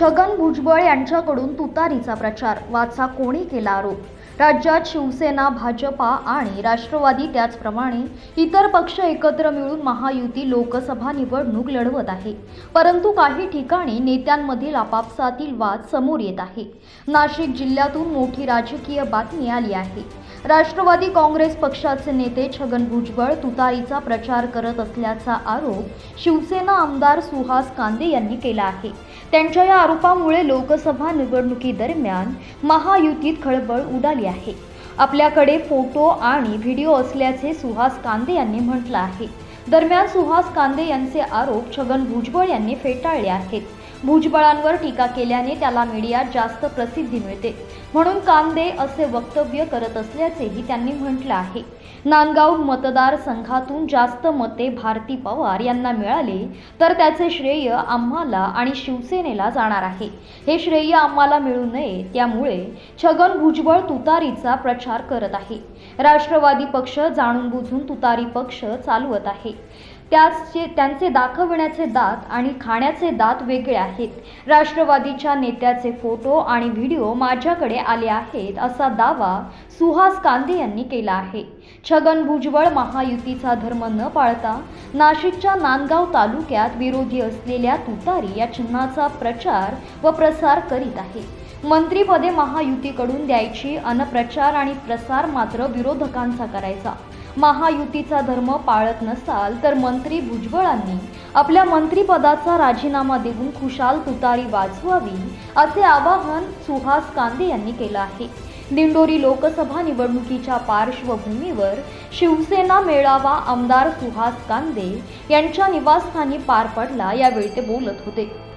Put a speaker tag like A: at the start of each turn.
A: छगन भुजबळ यांच्याकडून तुतारीचा प्रचार वाचा कोणी केला आरोप? राज्यात शिवसेना भाजपा आणि राष्ट्रवादी त्याचप्रमाणे इतर पक्ष एकत्र मिळून महायुती लोकसभा निवडणूक लढवत आहे. परंतु काही ठिकाणी नेत्यांमधील आपापसातील वाद समोर येत आहे. नाशिक जिल्ह्यातून मोठी राजकीय बातमी आली आहे. राष्ट्रवादी काँग्रेस पक्षाचे नेते छगन भुजबळ तुतारीचा प्रचार करत असल्याचा आरोप शिवसेना आमदार सुहास कांदे यांनी केला आहे. त्यांच्या या आरोपामुळे लोकसभा निवडणुकीदरम्यान महायुतीत खळबळ उडाली आहे. आपल्याकडे फोटो आणि व्हिडिओ असल्याचे सुहास कांदे यांनी म्हटलं आहे. दरम्यान सुहास कांदे यांचे आरोप छगन भुजबळ यांनी फेटाळले आहेत. भुजबळांवर टीका केल्याने त्याला मीडियात जास्त प्रसिद्धी मिळते. म्हणून कांदे असे वक्तव्य करत असल्याचेही त्यांनी म्हटलं आहे. नांदगाव मतदारसंघातून जास्त मते भारती पवार यांना मिळाले तर त्याचे श्रेय आम्हाला आणि शिवसेनेला जाणार आहे. हे श्रेय आम्हाला मिळू नये त्यामुळे छगन भुजबळ तुतारीचा प्रचार करत आहे. राष्ट्रवादी पक्ष जाणून बुजून तुतारी पक्ष चालवत आहे. त्याचे त्यांचे दाखवण्याचे दात आणि खाण्याचे दात वेगळे आहेत. राष्ट्रवादीच्या नेत्याचे फोटो आणि व्हिडिओ माझ्याकडे आले आहेत असा दावा सुहास कांदे यांनी केला आहे. छगन भुजबळ महायुतीचा धर्म न पाळता नाशिकच्या नांदगाव तालुक्यात विरोधी असलेल्या तुतारी या चिन्हाचा प्रचार व प्रसार करीत आहे. मंत्रीपदे महायुतीकडून द्यायची अनप्रचार आणि प्रसार मात्र विरोधकांचा करायचा. महायुतीचा धर्म पाळत नसाल तर मंत्री भुजबळांनी आपल्या मंत्रिपदाचा राजीनामा देऊन खुशाल तुतारी वाजवावी असे आवाहन सुहास कांदे यांनी केलं आहे. दिंडोरी लोकसभा निवडणुकीच्या पार्श्वभूमीवर शिवसेना मेळावा आमदार सुहास कांदे यांच्या निवासस्थानी पार पडला यावेळी ते बोलत होते.